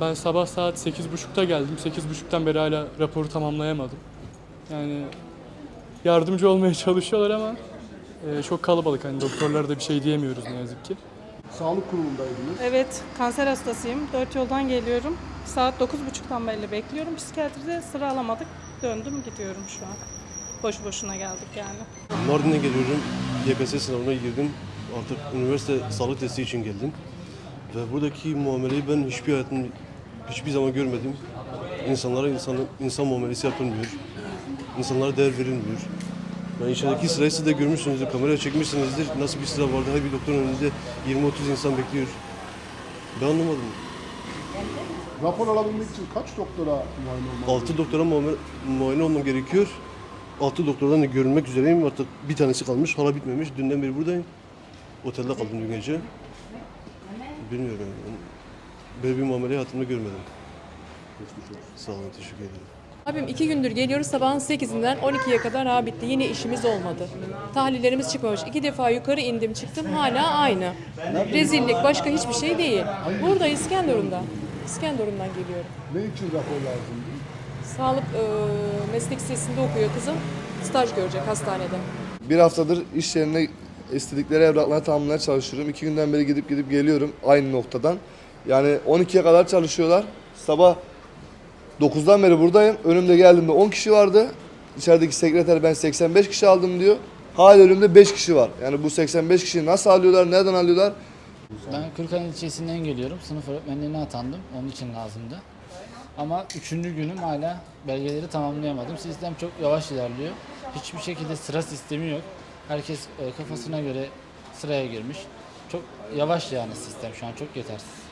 Ben sabah saat 8.30'da geldim. 8.30'dan beri hala raporu tamamlayamadım. Yani yardımcı olmaya çalışıyorlar ama e, çok kalabalık. Hani doktorlara da bir şey diyemiyoruz ne yazık ki. Sağlık kurumundaydınız. Evet, kanser hastasıyım. Dört yoldan geliyorum. Saat 9.30'dan beri bekliyorum. Psikiyatride sıra alamadık. Döndüm gidiyorum şu an. Boş boşuna geldik yani. Mardin'e geliyorum. YKS sınavına girdim. Artık üniversite sağlık testi için geldim. Ve buradaki muameleyi ben hiçbir hayatım hiçbir zaman görmedim. İnsanlara insan, insan muamelesi yapılmıyor. İnsanlara değer verilmiyor. Yani içerideki sırayı siz de görmüşsünüzdür, kameraya çekmişsinizdir. Nasıl bir sıra vardı, her bir doktorun önünde 20-30 insan bekliyor. Ben anlamadım. Rapor alabilmek için kaç doktora muayene olmalı? 6 doktora muamele, muayene olmam gerekiyor. 6 doktordan da görünmek üzereyim. Artık bir tanesi kalmış, hala bitmemiş. Dünden beri buradayım. Otelde kaldım dün gece. Bilmiyorum. Ben Böyle bir muamele hayatımda görmedim. Sağ olun, teşekkür ederim. Abim iki gündür geliyoruz sabahın 8'inden 12'ye kadar ha bitti. Yine işimiz olmadı. Tahlillerimiz çıkmamış. İki defa yukarı indim çıktım hala aynı. Rezillik başka hiçbir şey değil. Burada İskenderun'da. İskenderun'dan geliyorum. Ne için rapor lazımdı? Sağlık e, meslek lisesinde okuyor kızım. Staj görecek hastanede. Bir haftadır iş yerine istedikleri evrakları tamamlamaya çalışıyorum. İki günden beri gidip gidip geliyorum aynı noktadan. Yani 12'ye kadar çalışıyorlar. Sabah 9'dan beri buradayım. Önümde geldiğimde 10 kişi vardı. İçerideki sekreter ben 85 kişi aldım diyor. Hala önümde 5 kişi var. Yani bu 85 kişiyi nasıl alıyorlar, nereden alıyorlar? Ben Kırkhan ilçesinden geliyorum. Sınıf öğretmenliğine atandım. Onun için lazımdı. Ama üçüncü günüm hala belgeleri tamamlayamadım. Sistem çok yavaş ilerliyor. Hiçbir şekilde sıra sistemi yok. Herkes e, kafasına göre sıraya girmiş. Çok yavaş yani sistem şu an çok yetersiz.